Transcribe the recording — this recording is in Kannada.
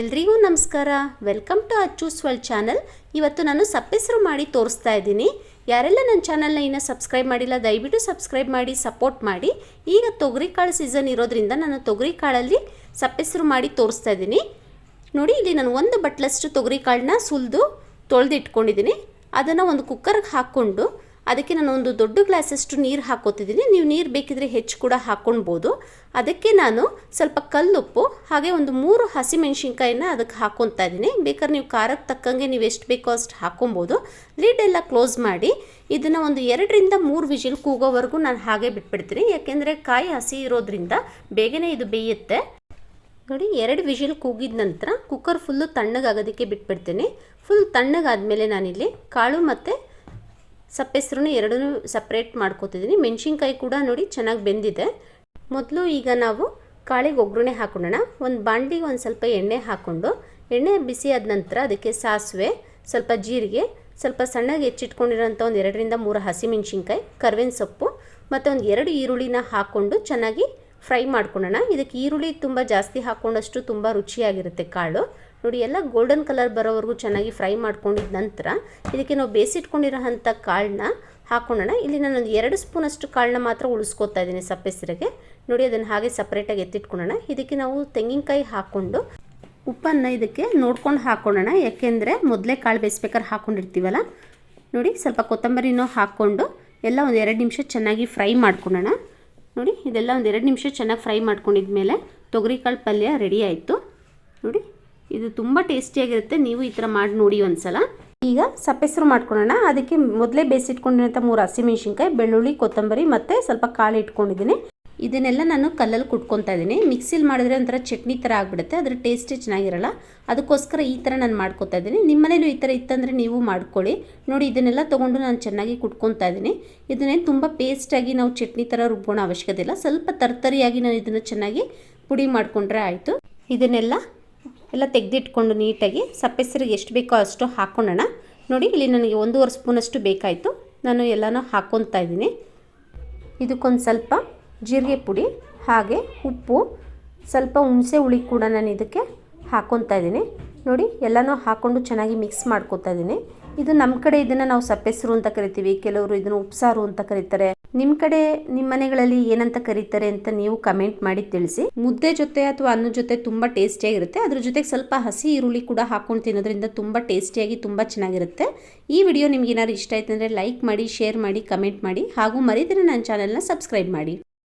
ಎಲ್ರಿಗೂ ನಮಸ್ಕಾರ. Welcome to Acchu's world channel ಇವತ್ತು ನಾನು ಸಪ್ಪೆಸರು ಮಾಡಿ ತೋರಿಸ್ತಾ ಇದ್ದೀನಿ. ಯಾರೆಲ್ಲ ನನ್ನ ಚಾನಲ್ನ ಇನ್ನೂ ಸಬ್ಸ್ಕ್ರೈಬ್ ಮಾಡಿಲ್ಲ, ದಯವಿಟ್ಟು ಸಬ್ಸ್ಕ್ರೈಬ್ ಮಾಡಿ ಸಪೋರ್ಟ್ ಮಾಡಿ. ಈಗ ತೊಗರಿಕಾಳು ಸೀಸನ್ ಇರೋದ್ರಿಂದ ನಾನು ತೊಗರಿಕಾಳಲ್ಲಿ ಸಪ್ಪೆಸರು ಮಾಡಿ ತೋರಿಸ್ತಾ ಇದ್ದೀನಿ. ನೋಡಿ, ಇಲ್ಲಿ ನಾನು ಒಂದು ಬಟ್ಲಷ್ಟು ತೊಗರಿಕಾಳನ್ನ ಸುಲಿದು ತೊಳೆದಿಟ್ಕೊಂಡಿದ್ದೀನಿ. ಅದನ್ನು ಒಂದು ಕುಕ್ಕರ್ಗೆ ಹಾಕ್ಕೊಂಡು ಅದಕ್ಕೆ ನಾನು ಒಂದು ದೊಡ್ಡ ಗ್ಲಾಸಷ್ಟು ನೀರು ಹಾಕೋತಿದ್ದೀನಿ ನೀವು ನೀರು ಬೇಕಿದ್ರೆ ಹೆಚ್ಚು ಕೂಡ ಹಾಕ್ಕೊಳ್ಬೋದು ಅದಕ್ಕೆ ನಾನು ಸ್ವಲ್ಪ ಕಲ್ಲುಪ್ಪು, ಹಾಗೆ ಒಂದು ಮೂರು ಹಸಿಮೆಣ್ಸಿನ್ಕಾಯಿನ ಅದಕ್ಕೆ ಹಾಕ್ಕೊತಾ ಇದ್ದೀನಿ. ಬೇಕಾದ್ರೆ ನೀವು ಖಾರಕ್ಕೆ ತಕ್ಕಂಗೆ ನೀವು ಎಷ್ಟು ಬೇಕೋ ಅಷ್ಟು ಹಾಕ್ಕೊಬೋದು ಲಿಡ್ ಎಲ್ಲ ಕ್ಲೋಸ್ ಮಾಡಿ ಇದನ್ನು ಒಂದು ಎರಡರಿಂದ ಮೂರು ವಿಜಿಲ್ ಕೂಗೋವರೆಗೂ ನಾನು ಹಾಗೆ ಬಿಟ್ಬಿಡ್ತೀನಿ. ಯಾಕೆಂದರೆ ಕಾಯಿ ಹಸಿ ಇರೋದ್ರಿಂದ ಬೇಗನೆ ಇದು ಬೇಯುತ್ತೆ. ನೋಡಿ, ಎರಡು ವಿಜಿಲ್ ಕೂಗಿದ ನಂತರ ಕುಕ್ಕರ್ ಫುಲ್ಲು ತಣ್ಣಗಾಗೋದಕ್ಕೆ ಬಿಟ್ಬಿಡ್ತೀನಿ. ಫುಲ್ ತಣ್ಣಗಾದ್ಮೇಲೆ ನಾನಿಲ್ಲಿ ಕಾಳು ಮತ್ತು ಸಪ್ಪೆಸರನ್ನು ಎರಡೂ ಸಪ್ರೇಟ್ ಮಾಡ್ಕೋತಿದ್ದೀನಿ ಮೆಣಸಿನ್ಕಾಯಿ ಕೂಡ ನೋಡಿ ಚೆನ್ನಾಗಿ ಬೆಂದಿದೆ. ಮೊದಲು ಈಗ ನಾವು ಕಾಳಿಗೆ ಒಗ್ಗರಣೆ ಹಾಕೊಳ್ಳೋಣ ಒಂದು ಬಾಂಡಿಗೆ ಒಂದು ಸ್ವಲ್ಪ ಎಣ್ಣೆ ಹಾಕ್ಕೊಂಡು ಎಣ್ಣೆ ಬಿಸಿ ಆದ ನಂತರ ಅದಕ್ಕೆ ಸಾಸಿವೆ, ಸ್ವಲ್ಪ ಜೀರಿಗೆ, ಸ್ವಲ್ಪ ಸಣ್ಣಗೆ ಹೆಚ್ಚಿಟ್ಕೊಂಡಿರೋಂಥ ಒಂದು ಎರಡರಿಂದ ಮೂರು ಹಸಿಮೆಣ್ಸಿನ್ಕಾಯಿ ಕರ್ಬೇವಿನ ಸೊಪ್ಪು ಮತ್ತು ಒಂದು ಎರಡು ಈರುಳ್ಳಿನ ಹಾಕ್ಕೊಂಡು ಚೆನ್ನಾಗಿ ಫ್ರೈ ಮಾಡ್ಕೊಳ್ಳೋಣ ಇದಕ್ಕೆ ಈರುಳ್ಳಿ ತುಂಬ ಜಾಸ್ತಿ ಹಾಕ್ಕೊಂಡಷ್ಟು ತುಂಬ ರುಚಿಯಾಗಿರುತ್ತೆ ಕಾಳು. ನೋಡಿ, ಎಲ್ಲ ಗೋಲ್ಡನ್ ಕಲರ್ ಬರೋವರೆಗೂ ಚೆನ್ನಾಗಿ ಫ್ರೈ ಮಾಡ್ಕೊಂಡಿದ ನಂತರ ಇದಕ್ಕೆ ನಾವು ಬೇಯಿಸಿಟ್ಕೊಂಡಿರೋ ಅಂಥ ಕಾಳನ್ನ ಹಾಕ್ಕೊಳ್ಳೋಣ ಇಲ್ಲಿ ನಾನು ಎರಡು ಸ್ಪೂನಷ್ಟು ಕಾಳನ್ನ ಮಾತ್ರ ಉಳಿಸ್ಕೊತಾ ಇದ್ದೀನಿ ಸಪ್ಪೆಸರಿಗೆ ನೋಡಿ, ಅದನ್ನು ಹಾಗೆ ಸಪ್ರೇಟಾಗಿ ಎತ್ತಿಟ್ಕೊಳ್ಳೋಣ ಇದಕ್ಕೆ ನಾವು ತೆಂಗಿನಕಾಯಿ ಹಾಕ್ಕೊಂಡು ಉಪ್ಪನ್ನು ಇದಕ್ಕೆ ನೋಡ್ಕೊಂಡು ಹಾಕ್ಕೊಳ್ಳೋಣ ಯಾಕೆಂದರೆ ಮೊದಲೇ ಕಾಳು ಬೇಯಿಸ್ಬೇಕಾದ್ರೆ ಹಾಕ್ಕೊಂಡಿರ್ತೀವಲ್ಲ ನೋಡಿ, ಸ್ವಲ್ಪ ಕೊತ್ತಂಬರಿನೂ ಹಾಕ್ಕೊಂಡು ಎಲ್ಲ ಒಂದು ಎರಡು ನಿಮಿಷ ಚೆನ್ನಾಗಿ ಫ್ರೈ ಮಾಡ್ಕೊಳ್ಳೋಣ ನೋಡಿ, ಇದೆಲ್ಲ ಒಂದು ಎರಡು ನಿಮಿಷ ಚೆನ್ನಾಗಿ ಫ್ರೈ ಮಾಡ್ಕೊಂಡಿದ್ಮೇಲೆ ತೊಗರಿಕಾಳು ಪಲ್ಯ ರೆಡಿ ಆಯಿತು. ನೋಡಿ ಇದು ತುಂಬ ಟೇಸ್ಟಿಯಾಗಿರುತ್ತೆ ನೀವು ಈ ಥರ ಮಾಡಿ ನೋಡಿ ಒಂದ್ಸಲ. ಈಗ ಸಪ್ಪೆಸರು ಮಾಡ್ಕೊಳ್ಳೋಣ. ಅದಕ್ಕೆ ಮೊದಲೇ ಬೇಯಿಸಿಟ್ಕೊಂಡಿರೋಂಥ ಮೂರು ಹಸಿಮೆಣ್ಸಿನ್ಕಾಯಿ ಬೆಳ್ಳುಳ್ಳಿ, ಕೊತ್ತಂಬರಿ ಮತ್ತು ಸ್ವಲ್ಪ ಕಾಳು ಇಟ್ಕೊಂಡಿದ್ದೀನಿ. ಇದನ್ನೆಲ್ಲ ನಾನು ಕಲ್ಲಲ್ಲಿ ಕುಟ್ಕೊತಾ ಇದ್ದೀನಿ. ಮಿಕ್ಸಿಲಿ ಮಾಡಿದ್ರೆ ಒಂಥರ ಚಟ್ನಿ ಥರ ಆಗಿಬಿಡುತ್ತೆ. ಅದರ ಟೇಸ್ಟೇ ಚೆನ್ನಾಗಿರಲ್ಲ. ಅದಕ್ಕೋಸ್ಕರ ಈ ಥರ ನಾನು ಮಾಡ್ಕೊತಾ ಇದ್ದೀನಿ. ನಿಮ್ಮನೇಲೂ ಈ ಥರ ಇತ್ತಂದರೆ ನೀವು ಮಾಡ್ಕೊಳ್ಳಿ. ನೋಡಿ, ಇದನ್ನೆಲ್ಲ ತೊಗೊಂಡು ನಾನು ಚೆನ್ನಾಗಿ ಕುಟ್ಕೊತಾ ಇದ್ದೀನಿ. ಇದನ್ನೇನು ತುಂಬ ಪೇಸ್ಟಾಗಿ ನಾವು ಚಟ್ನಿ ಥರ ರುಬ್ಬೋಣ ಅವಶ್ಯಕತೆ ಇಲ್ಲ. ಸ್ವಲ್ಪ ತರ್ತರಿಯಾಗಿ ನಾನು ಇದನ್ನು ಚೆನ್ನಾಗಿ ಪುಡಿ ಮಾಡಿಕೊಂಡ್ರೆ ಆಯಿತು. ಇದನ್ನೆಲ್ಲ ಎಲ್ಲ ತೆಗೆದಿಟ್ಕೊಂಡು ನೀಟಾಗಿ ಸಪ್ಪೆಸರಿಗೆ ಎಷ್ಟು ಬೇಕೋ ಅಷ್ಟು ಹಾಕ್ಕೊಳ್ಳೋಣ ನೋಡಿ, ಇಲ್ಲಿ ನನಗೆ ಒಂದೂವರೆ ಸ್ಪೂನಷ್ಟು ಬೇಕಾಯಿತು. ನಾನು ಎಲ್ಲನೂ ಹಾಕ್ಕೊತಾ ಇದ್ದೀನಿ. ಇದಕ್ಕೊಂದು ಸ್ವಲ್ಪ ಜೀರಿಗೆ ಪುಡಿ, ಹಾಗೆ ಉಪ್ಪು, ಸ್ವಲ್ಪ ಹುಣಸೆ ಹುಳಿ ಕೂಡ ನಾನು ಇದಕ್ಕೆ ಹಾಕ್ಕೊತಾ ಇದ್ದೀನಿ. ನೋಡಿ, ಎಲ್ಲನೂ ಹಾಕ್ಕೊಂಡು ಚೆನ್ನಾಗಿ ಮಿಕ್ಸ್ ಮಾಡ್ಕೊತಾ ಇದ್ದೀನಿ. ಇದು ನಮ್ಮ ಕಡೆ ಇದನ್ನು ನಾವು ಸಪ್ಪೆಸರು ಅಂತ ಕರಿತೀವಿ. ಕೆಲವರು ಇದನ್ನು ಉಪ್ಸಾರು ಅಂತ ಕರೀತಾರೆ. ನಿಮ್ಮ ಕಡೆ ನಿಮ್ಮ ಮನೆಗಳಲ್ಲಿ ಏನಂತ ಕರೀತಾರೆ ಅಂತ ನೀವು ಕಮೆಂಟ್ ಮಾಡಿ ತಿಳಿಸಿ. ಮುದ್ದೆ ಜೊತೆ ಅಥವಾ ಅನ್ನ ಜೊತೆ ತುಂಬ ಟೇಸ್ಟಿಯಾಗಿರುತ್ತೆ ಅದ್ರ ಜೊತೆಗೆ ಸ್ವಲ್ಪ ಹಸಿ ಈರುಳ್ಳಿ ಕೂಡ ಹಾಕೊಂಡು ತಿನ್ನೋದ್ರಿಂದ ತುಂಬ ಟೇಸ್ಟಿಯಾಗಿ ತುಂಬ ಚೆನ್ನಾಗಿರುತ್ತೆ. ಈ ವಿಡಿಯೋ ನಿಮ್ಗೆ ಏನಾದ್ರು ಇಷ್ಟ ಆಯ್ತಂದ್ರೆ ಲೈಕ್ ಮಾಡಿ ಶೇರ್ ಮಾಡಿ ಕಮೆಂಟ್ ಮಾಡಿ ಹಾಗೂ ಮರಿದಿರ ನನ್ನ ಚಾನೆಲ್ನ ಸಬ್ಸ್ಕ್ರೈಬ್ ಮಾಡಿ.